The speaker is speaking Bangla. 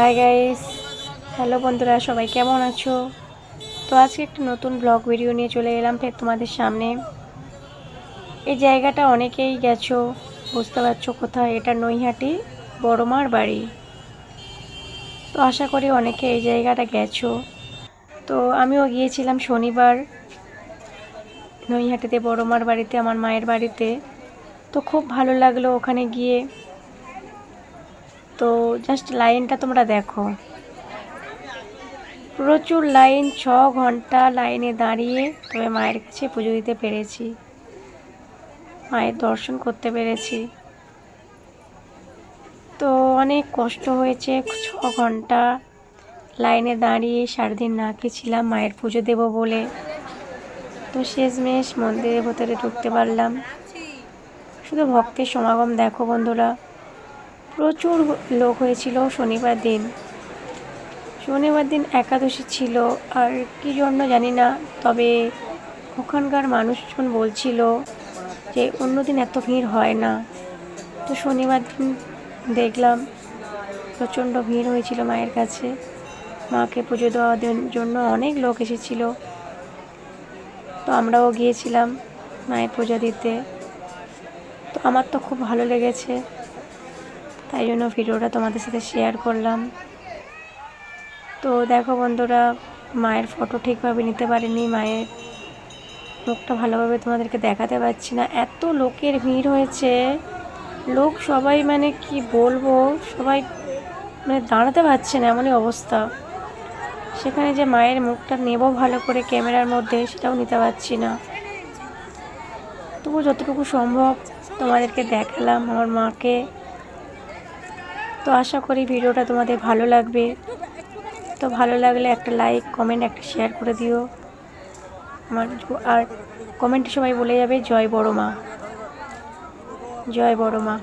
হাই গাইস হ্যালো বন্ধুরা, সবাই কেমন আছো? তো আজকে একটা নতুন ব্লগ ভিডিও নিয়ে চলে এলাম ফের তোমাদের সামনে। এই জায়গাটা অনেকেই গেছো, বুঝতে পারছ কোথায়? এটা নৈহাটি বড়মার বাড়ি। তো আশা করি অনেকে এই জায়গাটা গেছো। তো আমিও গিয়েছিলাম শনিবার নৈহাটিতে বড়মার বাড়িতে, আমার মায়ের বাড়িতে। তো খুব ভালো লাগল ওখানে গিয়ে। তো জাস্ট লাইনটা তোমরা দেখো। প্রচুর লাইন, ছ ঘণ্টা লাইনে দাঁড়িয়ে তবে মায়ের কাছে পুজো দিতে পেরেছি। মায়ের দর্শন করতে পেরেছি। তো অনেক কষ্ট হয়েছে, ছ ঘণ্টা লাইনে দাঁড়িয়ে সারাদিন না খেয়েছিলাম, মায়ের পুজো দেব বলে। তো শেষমেশ মন্দিরের ভেতরে ঢুকতে পারলাম। শুধু ভক্তের সমাগম দেখো বন্ধুরা। প্রচুর লোক হয়েছিল শনিবার দিন। শনিবার দিন একাদশী ছিল, আর কী জন্য জানি না, তবে ওখানকার মানুষজন বলছিল যে অন্য দিন এত ভিড় হয় না। তো শনিবার দিন দেখলাম প্রচণ্ড ভিড় হয়েছিল মায়ের কাছে। মাকে পুজো দেওয়ার জন্য অনেক লোক এসেছিল। তো আমরাও গিয়েছিলাম মায়ের পুজো দিতে। তো আমার তো খুব ভালো লেগেছে। তাই জন্য ভিডিওটা তোমাদের সাথে শেয়ার করলাম। তো দেখো বন্ধুরা, মায়ের ফটো ঠিকভাবে নিতে পারিনি, মায়ের মুখটা ভালোভাবে তোমাদেরকে দেখাতে পারছি না। এত লোকের ভিড় হয়েছে, লোক সবাই মানে কি বলব, সবাই মানে দাঁড়াতে পারছে না, এমনই অবস্থা। সেখানে যে মায়ের মুখটা নেব ভালো করে ক্যামেরার মধ্যে, সেটাও নিতে পারছি না। তবু যতটুকু সম্ভব তোমাদেরকে দেখালাম, আমার মাকে তো আশা করি ভিডিওটা তোমাদের ভালো লাগবে। তো ভালো লাগলে একটা লাইক কমেন্ট একটা শেয়ার করে দিও। আমার আর কমেন্টে সবাই বলে যাবে, জয় বড় মা জয় বড় মা